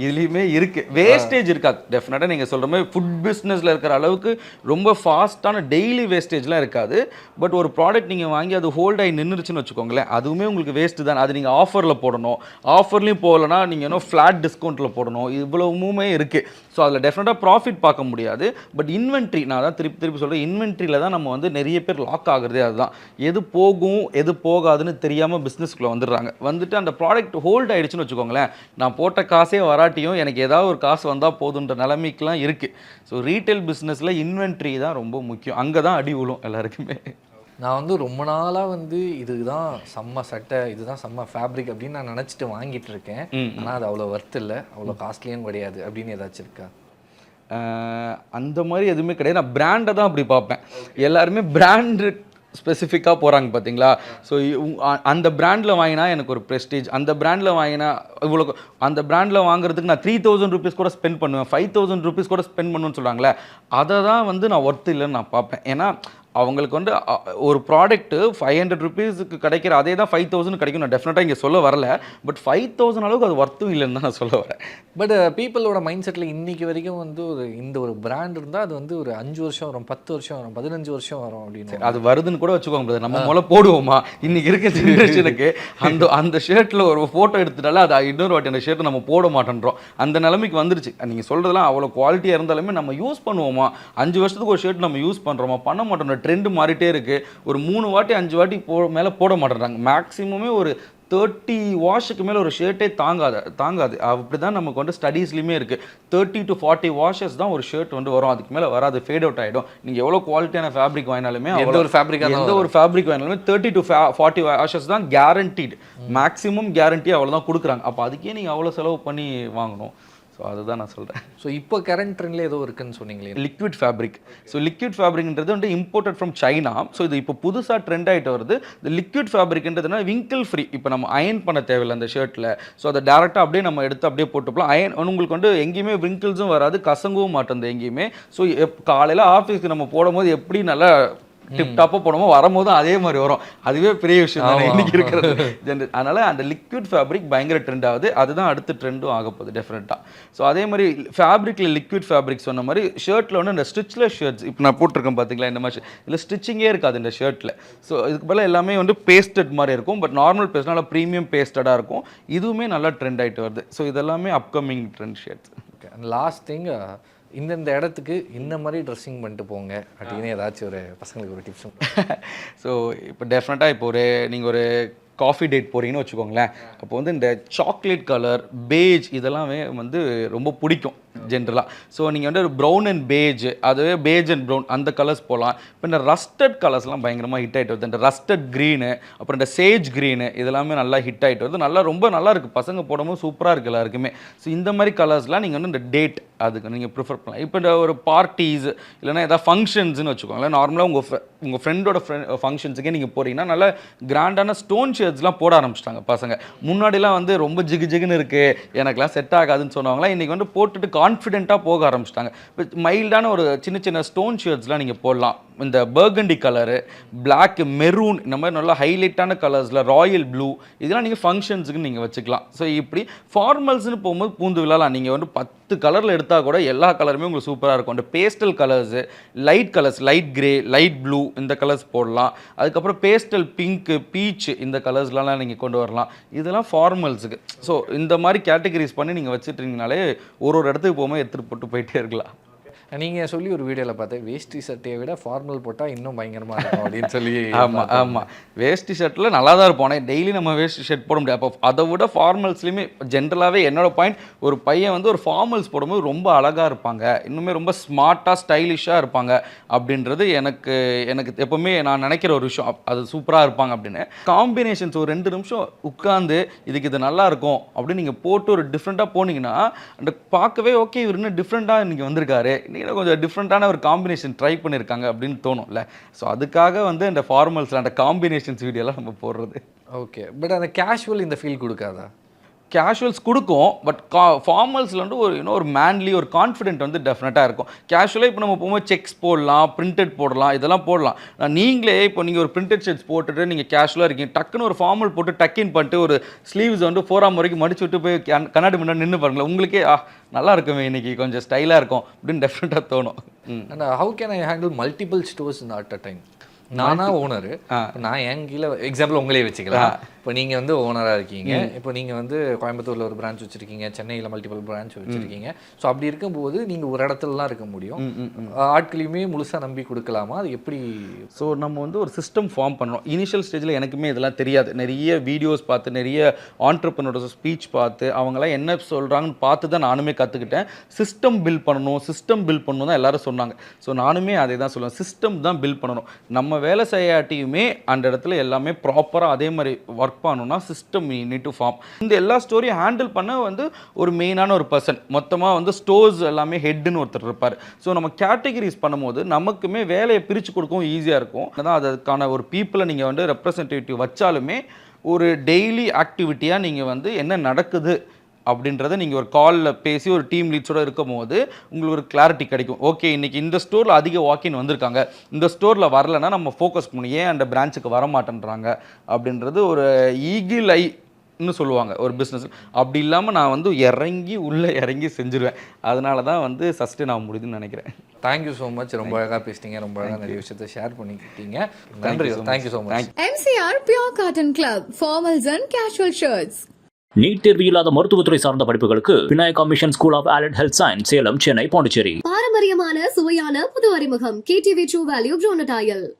இதுலேயுமே இருக்கு. வேஸ்டேஜ் இருக்காது டெஃபினட்டாக நீங்கள் சொல்கிற மாதிரி ஃபுட் பிஸ்னஸில் இருக்கிற அளவுக்கு ரொம்ப ஃபாஸ்ட்டான டெய்லி வேஸ்டேஜ்லாம் இருக்காது. பட் ஒரு ப்ராடக்ட் நீங்கள் வாங்கி அது ஹோல்ட் ஆகி நின்றுச்சுன்னு வச்சுக்கோங்களேன் அதுவுமே உங்களுக்கு வேஸ்ட்டு தான். அது நீங்கள் ஆஃபரில் போடணும். ஆஃபர்லேயும் போகலன்னா நீங்கள் இன்னும் ஃப்ளாட் டிஸ்கவுண்ட்டில் போடணும். இவ்வளவுமே இருக்குது ஸோ அதில் டெஃபினட்டாக ப்ராஃபிட் பார்க்க முடியாது. பட் இன்வென்ட்ரி நான் தான் திருப்பி திருப்பி சொல்கிறேன் இன்வென்ட்ரியில் தான் நம்ம வந்து நிறைய பேர் லாக் ஆகுறதே அதுதான். எது போகும் எது போகாதுன்னு தெரியாமல் பிஸ்னஸ்க்குள்ளே வந்துடுறாங்க. வந்துட்டு அந்த ப்ராடக்ட் ஹோல்ட் ஆயிடுச்சுன்னு வச்சுக்கோங்களேன் நான் போட்ட காசே வராட்டியும் எனக்கு ஏதாவது ஒரு காசு வந்தால் போதுன்ற நிலைமைக்கெலாம் இருக்குது ஸோ ரீட்டைல் பிஸ்னஸில் இன்வென்ட்ரி தான் ரொம்ப முக்கியம். அங்கே தான் அடி விழும் எல்லாருக்குமே. நான் வந்து ரொம்ப நாளாக வந்து இதுதான் செம்ம சட்டை இதுதான் செம்ம ஃபேப்ரிக் அப்படின்னு நான் நினச்சிட்டு வாங்கிட்டு இருக்கேன். ஆனால் அது அவ்வளோ ஒர்த் இல்லை. அவ்வளோ காஸ்ட்லியும் கிடையாது அப்படின்னு ஏதாச்சும் இருக்கா? அந்த மாதிரி எதுவுமே கிடையாது. நான் பிராண்டை தான் அப்படி பார்ப்பேன். எல்லாருமே பிராண்டு ஸ்பெசிஃபிக்காக போகிறாங்க பார்த்தீங்களா ஸோ அந்த பிராண்டில் வாங்கினா எனக்கு ஒரு ப்ரெஸ்டீஜ் அந்த பிராண்டில் வாங்கினா இவ்வளோ அந்த பிராண்டில் வாங்குறதுக்கு நான் த்ரீ தௌசண்ட் ருபீஸ் கூட ஸ்பெண்ட் பண்ணுவேன். ஃபைவ் தௌசண்ட் ருபீஸ் கூட ஸ்பெண்ட் பண்ணுன்னு சொல்கிறாங்களே அதை தான் வந்து நான் ஒர்த்து இல்லைன்னு நான் பார்ப்பேன். ஏன்னா அவங்களுக்கு வந்து ஒரு ப்ராடக்ட்டு ஃபைவ் ஹண்ட்ரட் ருபீஸுக்கு கிடைக்கிற அதே தான் ஃபைவ் தௌசண்ட் கிடைக்கும். நான் டெஃபினட்டாக இங்கே சொல்ல வரல. பட் ஃபைவ் தௌசண்ட் அளவுக்கு அது ஒர்த்தும் இல்லைன்னு தான் நான் சொல்ல வரேன். பட் பீப்புளோட மைண்ட் செட்டில் இன்னைக்கு வரைக்கும் வந்து ஒரு இந்த ஒரு பிராண்ட் இருந்தால் அது வந்து ஒரு அஞ்சு வருஷம் வரும் பத்து வருஷம் வரும் பதினஞ்சு வருஷம் வரும் அப்படின்னு. அது வருதுன்னு கூட வச்சுக்கோங்க brother. நம்ம முதல்ல போடுவோமா? இன்னைக்கு இருக்க ஜென்ரேஷனுக்கு அந்த அந்த ஷர்ட்டில் ஒரு ஃபோட்டோ எடுத்துட்டாலே அது இன்னொரு வாட்டி அந்த ஷர்ட்டை நம்ம போட மாட்டேன்றோம். அந்த நிலைமைக்கு வந்துருச்சு. நீங்கள் சொல்கிறதெல்லாம் அவ்வளோ குவாலிட்டியாக இருந்தாலுமே நம்ம யூஸ் பண்ணுவோமா? அஞ்சு வருஷத்துக்கு ஒரு ஷர்ட் நம்ம யூஸ் பண்ணுறோமா பண்ண மாட்டோம் ட்ரெண்ட் மாறிட்டே இருக்குது ஒரு மூணு வாட்டி அஞ்சு வாட்டி போ மேலே போட மாட்டேறாங்க மேக்ஸிமமே ஒரு தேர்ட்டி வாஷுக்கு மேலே ஒரு ஷர்ட்டே தாங்காது தாங்காது. அப்படி தான் நமக்கு வந்து ஸ்டடீஸ்லையுமே இருக்குது தேர்ட்டி டு ஃபார்ட்டி வாஷஸ் தான் ஒரு ஷர்ட் வந்து வரும். அதுக்கு மேலே வராது. ஃபேட் அவுட் ஆகிடும் நீங்கள் எவ்வளோ குவாலிட்டியான ஃபேப்ரிக் வாங்கினாலுமே எந்த ஒரு ஆ எந்த ஒரு ஃபேப்ரிக் வாங்கினாலுமே தேர்ட்டி டு ஃபார்ட்டி வாஷஸ் தான் கேரண்டீட் மேக்ஸிமம் கேரண்டி அவ்வளோ தான் கொடுக்குறாங்க. அப்போ அதுக்கே நீங்கள் அவ்வளோ செலவு பண்ணி வாங்கணும். ஸோ அதுதான் நான் சொல்கிறேன் ஸோ இப்போ கரண்ட் ட்ரெண்ட்ல ஏதோ இருக்குன்னு சொன்னீங்களே. லிக்விட் ஃபேப்ரிக் ஸோ லிக்விட் ஃபேப்ரிக்ன்றது வந்து இம்போர்ட்டட் ஃப்ரம் சைனா ஸோ இது இப்போ புதுசாக ட்ரெண்ட் ஆகிட்டு வருது. இந்த லிக்விட் ஃபேப்ரிக்ன்றதுனா விங்கிள் ஃப்ரீ இப்போ நம்ம அயன் பண்ண தேவையில்லை அந்த ஷர்ட்டில் ஸோ அதை டேரெக்டாக அப்படியே நம்ம எடுத்து அப்படியே போட்டுப்பலாம் அயன் உங்களுக்கு வந்து எங்கேயுமே விங்கிள்ஸும் வராது. கசங்கவும் மாட்டேங்குது எங்கேயுமே. ஸோ எப் காலையில் ஆஃபீஸ்க்கு நம்ம போடும்போது எப்படி நல்லா டிப் டாப்பாக போடுமோ வரும்போதும் அதே மாதிரி வரும். அதுவே பெரிய விஷயம் தானே. இன்னைக்கு இருக்கிறது. அதனால அந்த லிக்விட் ஃபேப்ரிக் பயங்கர ட்ரெண்ட் ஆகுது. அதுதான் அடுத்த ட்ரெண்டும் ஆக போகுது டெஃபினட்டாக ஸோ அதே மாதிரி ஃபேப்ரிக்கில் லிக்விட் ஃபேப்ரிக் சொன்ன மாதிரி ஷர்ட்டில் வந்து இந்த ஸ்டிச்லெஸ் ஷர்ட்ஸ் இப்போ நான் போட்டிருக்கேன் பார்த்தீங்களா இந்த மாதிரி இதில் ஸ்டிச்சிங்கே இருக்காது இந்த ஷர்ட்டில் ஸோ இதுக்கு பதிலா எல்லாமே வந்து பேஸ்டட் மாதிரி இருக்கும். பட் நார்மல் பேஸ்ட் நல்லா ப்ரீமியம் பேஸ்டடாக இருக்கும். இதுவுமே நல்லா ட்ரெண்ட் ஆகிட்டு வருது. ஸோ இதெல்லாமே upcoming trend shirts okay last thing இந்தந்த இடத்துக்கு இந்த மாதிரி ட்ரெஸ்ஸிங் பண்ணிட்டு போங்க அப்படின்னு ஏதாச்சும் ஒரு பசங்களுக்கு ஒரு டிப்ஸ் ஸோ இப்போ டெஃபினட்டாக இப்போ ஒரு நீங்கள் ஒரு காஃபி டேட் போகிறீங்கன்னு வச்சுக்கோங்களேன். அப்போ வந்து இந்த சாக்லேட் கலர் பேஜ் இதெல்லாமே வந்து ரொம்ப பிடிக்கும். ஜென்ரலாக ஸோ நீங்கள் வந்து ப்ரௌன் அண்ட் பேஜ் அதுவே பேஜ் அண்ட் ப்ரௌன் அந்த கலர்ஸ் போகலாம் இப்போ இந்த ரஸ்டட் கலர்ஸ்லாம் பயங்கரமாக ஹிட் ஆகிட்டு வருது. இந்த ரஸ்டட் க்ரீனு அப்புறம் இந்த சேஜ் க்ரீனு இதெல்லாமே நல்லா ஹிட் ஆகிட்டு வருது. நல்லா ரொம்ப நல்லா இருக்குது பசங்க போடும்போது சூப்பராக இருக்குது எல்லாருக்குமே. ஸோ இந்த மாதிரி கலர்ஸ்லாம் நீங்கள் வந்து இந்த டேட் அதுக்கு நீங்கள் ப்ரிஃபர் பண்ணலாம். இப்போ இந்த ஒரு பார்ட்டிஸ் இல்லைன்னா ஏதாவது ஃபங்க்ஷன்ஸ்னு வச்சுக்கோங்களேன். நார்மலாக உங்கள் ஃப்ரெ உங்கள் ஃப்ரெண்டோட ஃப்ரெண்ட் ஃபங்க்ஷன்ஸுக்கே நீங்கள் போகிறீங்கன்னா நல்லா கிராண்டான ஸ்டோன் ஷேர்ட்ஸ்லாம் போட ஆரம்பிச்சிட்டாங்க பசங்க. முன்னாடிலாம் வந்து ரொம்ப ஜிகு ஜிகுன்னு இருக்குது எனக்குலாம் செட் ஆகாதுன்னு சொன்னவங்களாம் இன்றைக்கி வந்து போட்டுட்டு கான்ஃபிடென்ட்டாக போக ஆரம்பிச்சிட்டாங்க. மைல்டான ஒரு சின்ன சின்ன ஸ்டோன் ஷேர்ட்ஸ்லாம் நீங்கள் போடலாம். இந்த பர்கண்டி கலரு பிளாக் மெரூன் இந்த மாதிரி நல்லா ஹைலைட்டான கலர்ஸில் ராயல் ப்ளூ இதெல்லாம் நீங்கள் ஃபங்க்ஷன்ஸுக்கு நீங்கள் வச்சுக்கலாம். ஸோ இப்படி ஃபார்மல்ஸ்னு போகும்போது பூந்து விழாலாம். நீங்கள் வந்து பத்து கலரில் எடுத்தால் கூட எல்லா கலருமே உங்களுக்கு சூப்பராக இருக்கும். இந்த pastel colours light colours light grey light blue இந்த கலர்ஸ் போடலாம். அதுக்கப்புறம் பேஸ்டல் பிங்க்கு பீச் இந்த கலர்ஸ்லாம் நீங்கள் கொண்டு வரலாம். இதெல்லாம் ஃபார்மல்ஸுக்கு ஸோ இந்த மாதிரி கேட்டகரிஸ் பண்ணி நீங்கள் வச்சுட்டீங்கனாலே ஒரு ஒரு இடத்துக்கு போகும்போது எடுத்துகிட்டு போட்டு போயிட்டே இருக்கலாம். நீங்கள் சொல்லி ஒரு வீடியோவில் பார்த்தேன் வேஷ்டி சட்டையை விட ஃபார்மல் போட்டால் இன்னும் பயங்கரமாக இருக்கும் அப்படின்னு சொல்லி ஆமாம் ஆமாம் வேஷ்டி ஷர்ட்டில் நல்லா தான் இருப்போம் ஆனால் டெய்லி நம்ம வேஷ்டி ஷர்ட் போட முடியாது. அப்போ அதை விட ஃபார்மல்ஸ்லையுமே ஜென்ரலாகவே என்னோட பாயிண்ட் ஒரு பையன் வந்து ஒரு ஃபார்மல்ஸ் போடும்போது ரொம்ப அழகாக இருப்பாங்க. இன்னுமே ரொம்ப ஸ்மார்ட்டாக ஸ்டைலிஷாக இருப்பாங்க அப்படின்றது எனக்கு எனக்கு எப்போவுமே நான் நினைக்கிற ஒரு விஷயம். அது சூப்பராக இருப்பாங்க அப்படின்னு. காம்பினேஷன்ஸ் ஒரு ரெண்டு நிமிஷம் உட்காந்து இதுக்கு இது நல்லா இருக்கும் அப்படின்னு நீங்கள் போட்டு ஒரு டிஃப்ரெண்ட்டாக போனீங்கன்னா அந்த பார்க்கவே ஓகே இவர் இன்னும் டிஃப்ரெண்ட்டாக இன்றைக்கி வந்திருக்காரு. இன்னைக்கு கொஞ்சம் டிஃப்ரெண்ட்டான ஒரு காம்பினேஷன் ட்ரை பண்ணியிருக்காங்க அப்படின்னு தோணும்ல. ஸோ அதுக்காக வந்து அந்த ஃபார்மல்ஸில் அந்த காம்பினேஷன்ஸ் வீடியோலாம் நம்ம போடுறது. ஓகே பட் அந்த கேஷுவல் இந்த ஃபீல் கொடுக்காதா? கேஷுவல்ஸ் கொடுக்கும் பட் கா ஃபார்மல்ஸில் வந்து ஒரு இன்னும் ஒரு மேன்லி ஒரு கான்ஃபிடென்ட் வந்து டெஃபினட்டாக இருக்கும். கேஷுவலாக இப்போ நம்ம போகும்போது செக்ஸ் போடலாம் பிரிண்டட் போடலாம் இதெல்லாம் போடலாம். நான் நீங்களே இப்போ நீங்கள் ஒரு பிரிண்டட் ஷர்ட்ஸ் போட்டுட்டு நீங்கள் கேஷுவலாக இருக்கீங்க டக்குன்னு ஒரு ஃபார்மல் போட்டு டக்கின் பண்ணிட்டு ஒரு ஸ்லீவ்ஸ் வந்து ஃபோராம் வரைக்கும் மடிச்சு விட்டு போய் கண்ணாடி முன்னாடி நின்று பாருங்களேன். உங்களுக்கே ஆ நல்லா இருக்குமே இன்னைக்கு கொஞ்சம் ஸ்டைலாக இருக்கும். அப்படின்னு டெஃபினட்டாக தோணும். And how can I handle multiple stores in at a time நானா ஓனரு நான் என் கீழே எக்ஸாம்பிள் உங்களே வச்சுக்கலாம். இப்போ நீங்கள் வந்து ஓனராக இருக்கீங்க. இப்போ நீங்கள் வந்து கோயம்புத்தூரில் ஒரு பிரான்ச் வச்சுருக்கீங்க சென்னையில் மல்டிபிள் பிரான்ச் வச்சுருக்கீங்க. ஸோ அப்படி இருக்கும்போது நீங்கள் ஒரு இடத்துலலாம் இருக்க முடியும். ஆட்களையுமே முழுசாக நம்பி கொடுக்கலாமா? அது எப்படி? ஸோ நம்ம வந்து ஒரு சிஸ்டம் ஃபார்ம் பண்ணோம் இனிஷியல் ஸ்டேஜில் எனக்குமே இதெல்லாம் தெரியாது. நிறைய வீடியோஸ் பார்த்து நிறைய ஆண்டர்பனோட ஸ்பீச் பார்த்து அவங்களாம் என்ன சொல்கிறாங்கன்னு பார்த்து தான் நானுமே கற்றுக்கிட்டேன் சிஸ்டம் பில்ட் பண்ணணும் சிஸ்டம் பில்ட் பண்ணணும் தான் எல்லாரும் சொன்னாங்க. ஸோ நானுமே அதே தான் சொல்லுவேன். சிஸ்டம் தான் பில்ட் பண்ணணும். நம்ம வேலை செய்யாட்டியுமே அந்த இடத்துல எல்லாமே ப்ராப்பராக அதே மாதிரி ஒர்க் பண்ணணும்னா சிஸ்டம் நீட் டு ஃபார்ம் இந்த எல்லா ஸ்டோரியும் ஹேண்டில் பண்ண வந்து ஒரு மெயினான ஒரு பர்சன் மொத்தமாக வந்து ஸ்டோர்ஸ் எல்லாமே ஹெட்னு ஒருத்தர் இருப்பார். ஸோ நம்ம கேட்டகரிஸ் பண்ணும்போது நமக்குமே வேலையை பிரித்து கொடுக்கவும் ஈஸியாக இருக்கும். அதான் அதுக்கான ஒரு பீப்புளை நீங்கள் வந்து ரெப்ரசன்டேட்டிவ் வச்சாலுமே ஒரு டெய்லி ஆக்டிவிட்டியாக நீங்கள் வந்து என்ன நடக்குது அப்படின்றத நீங்கள் ஒரு காலில் பேசி ஒரு டீம் லீட்ஸோட இருக்கும் போது உங்களுக்கு ஒரு கிளாரிட்டி கிடைக்கும். ஓகே இன்னைக்கு இந்த ஸ்டோரில் அதிக வாக்கின் வந்திருக்காங்க. இந்த ஸ்டோரில் வரலன்னா நம்ம ஃபோக்கஸ் பண்ணி ஏன் அந்த பிரான்ச்சுக்கு வர மாட்டேன்றாங்க அப்படின்றது ஒரு ஈகிள் ஐ ன்னு சொல்லுவாங்க ஒரு பிஸ்னஸ் அப்படி இல்லாமல் நான் வந்து இறங்கி உள்ளே இறங்கி செஞ்சுருவேன். அதனால தான் வந்து சஸ்டெயின் ஆக முடியுதுன்னு நினைக்கிறேன். தேங்க்யூ ஸோ மச் ரொம்ப அழகாக பேசிட்டீங்க. ரொம்ப அழகாக நிறைய விஷயத்தை ஷேர் பண்ணிக்கிட்டீங்க. நன்றி. Thank you so much MCR Pure Cotton Club, formals and casual shirts. NEET தேர்வு இல்லாத மருத்துவத்துறை சார்ந்த படிப்புகளுக்கு Vinayaka mission school of allied health science Salem Chennai Pondicherry. பாரம்பரியமான சுவையான புது அறிமுகம். KTV true value ப்ரோனடாயல்